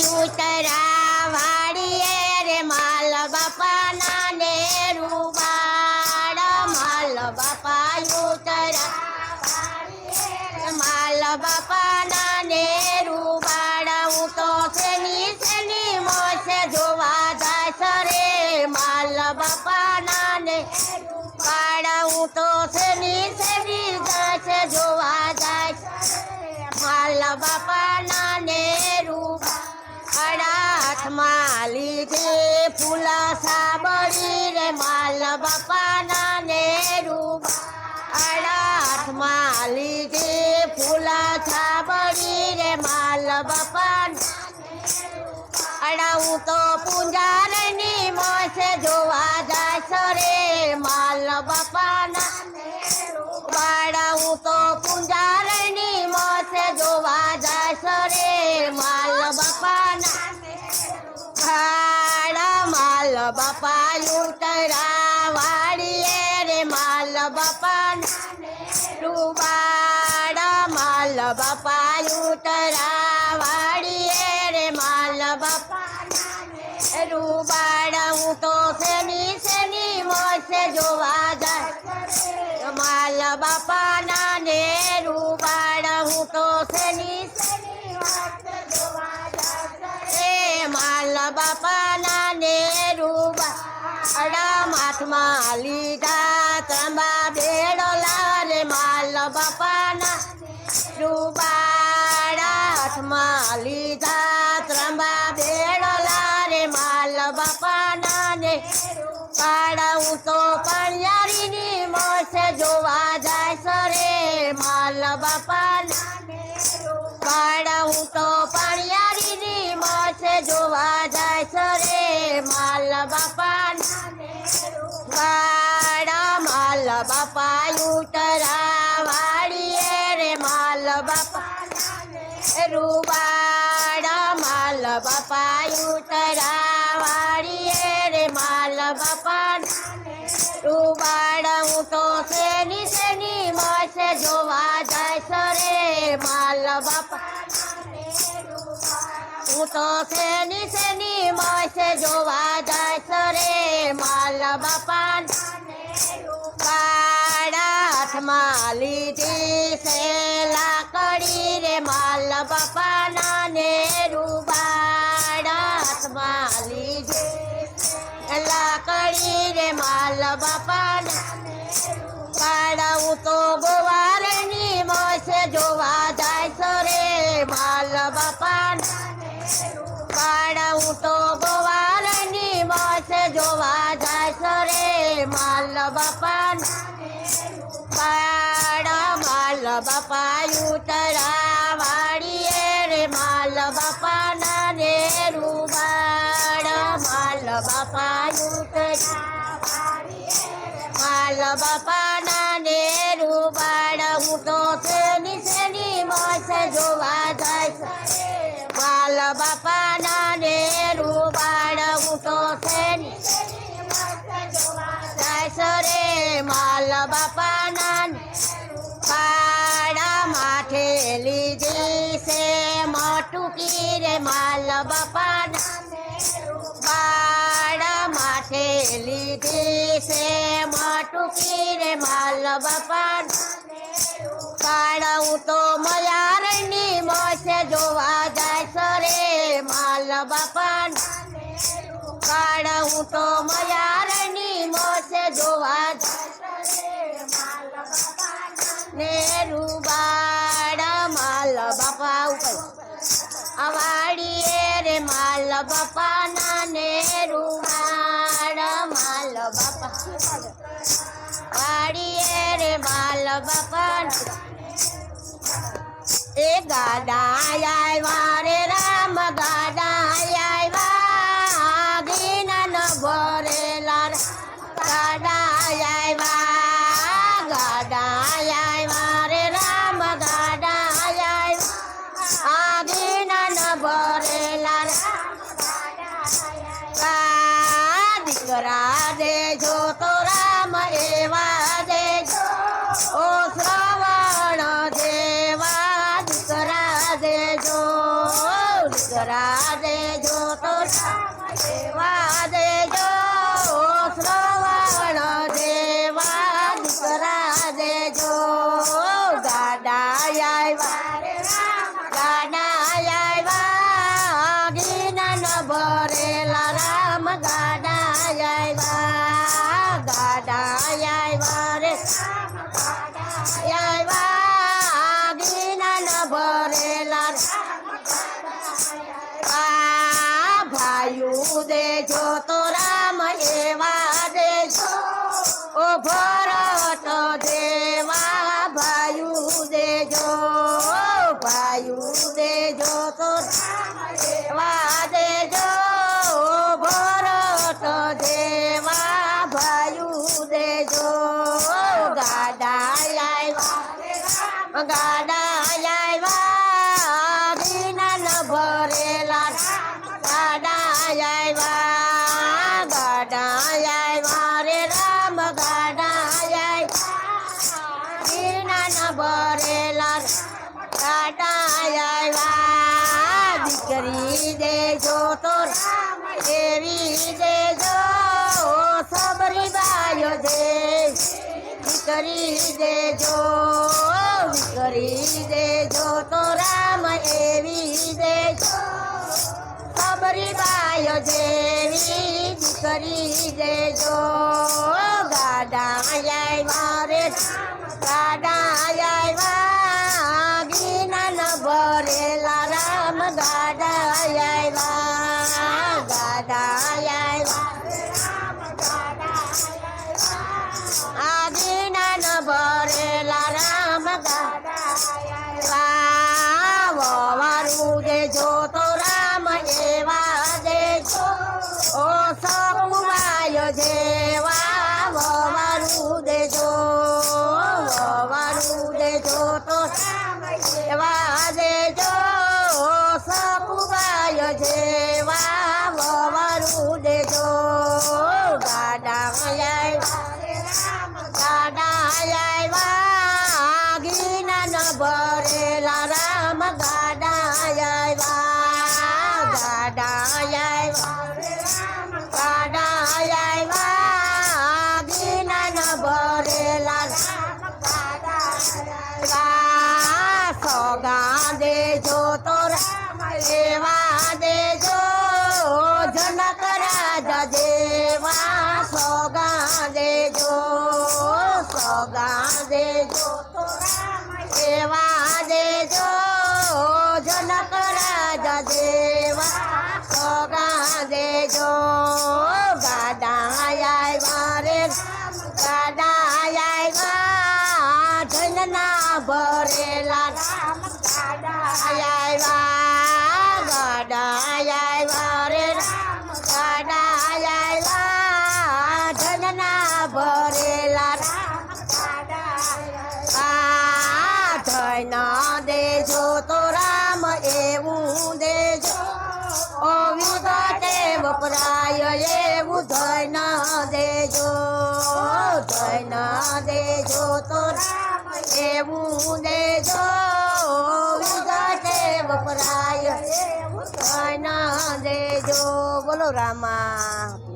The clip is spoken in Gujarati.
ઉતરા વાડીએ રે માલ બાપાના ને રૂબાડ માલ બાપા ઉતરા માલ બાપાના ને રૂબાડ હું તો શેની શેની મોસે જોવા જાય સરે માલ બાપાના ને બાપાના હાથમાં લીધે ફૂલા સાબડી રે માલ બાપાના ને રૂબાડા હાથમાં લીધે ફૂલા સાબડી રે માલ બાપાના અડાઉં તો પૂંજારની મોસે જોવા જાય રે માલ બાપાના માલ બાપાના રૂબાડા માલ બાપા ઉતરા વાડીએ રે માલ બાપા રૂબાડા હું તો શેની શેની મોસે જોવા જાય? માલ બાપાના ને રૂબાડા હું તો શેની માલ બાપાના ને રૂબાડા માથમાં લીધા બાપાના રૂબાડા હાથમાં રે માલ બાપાના ને પાડા તો પણિયારીની મોસે જોવા જાય સરે માલ બાપાના પાડા તો પણિયારીની મોસે જોવા જાય સરે માલ બાપાના વાડા માલ બાપા ઉતરા માલ બાપા ઉતરા રે માલ બાપા તો શેની શેની માસે જોવા જાય સરે માલ બાપા હું શેની શેની મોસે જોવા જાય સરે માલ બાપા હાથમાં લીધી છે લાકડી રે માલ બાપાના ને લીધી લાકડી રે માલ બાપાના પાડાવું તો ગોવારની મોસે જોવા જાય સરે. માલ બાપાના પાડાવું તો ગોવારની મોસે જોવા જાય સરે. માલ બાપાના પાડા માલ બાપા ઉતરા વાડીએ રે માલ બાપાના માલ બાપાના નેરુ બાળ હું તો શેની શેની મોસે જોવા જાય માલ બાપાના ને રૂબાડા હું તો શેની જાય રે માલ બાપાના પાડા માથે લીધી છે મોટુકી રે માલ બાપાના લીધી છે મોટુકી રે માલ પાડા હું તો મયારની મોસે જોવા જાય સરે માલ પાડા હું તો મયારની મોસે જોવા જાય ને રૂબાડા માલ બાપા ઉપર. અવાડીએ રે માલ બાપાના ને રૂબાડા માલ બાપા વાડીએ રે માલ બાપાના એ ગાડા આવ્યા ભરેલા રામ ગાડા આવ્યા. દીકરી દેજો તો એવી દેજો સબરી બાયો દે કરી દેજો કરી દેજો તો રામ એવી દેજો સબરી બાયો જેવી કરી દેજો, ગાડા જાય રે ગાડા દેજો તો રામ એવા દેજો ઓ સપવાયો જેવા વારું દેજો વારું દેજો તો એવા સપવાયો જેવા ભરેલા આવ્યા ગાડા આવ્યા રે ગાડા આવ્યા. ધનના ભરેલા આ ધન દેજો તો રામ એવું દેજો. ઓ વિગતે વપરાય એવું ધન દેજો. ધન દેજો તો રામ એવું દેજો વિગતે વપરાય ના દેજો બોલો રામા.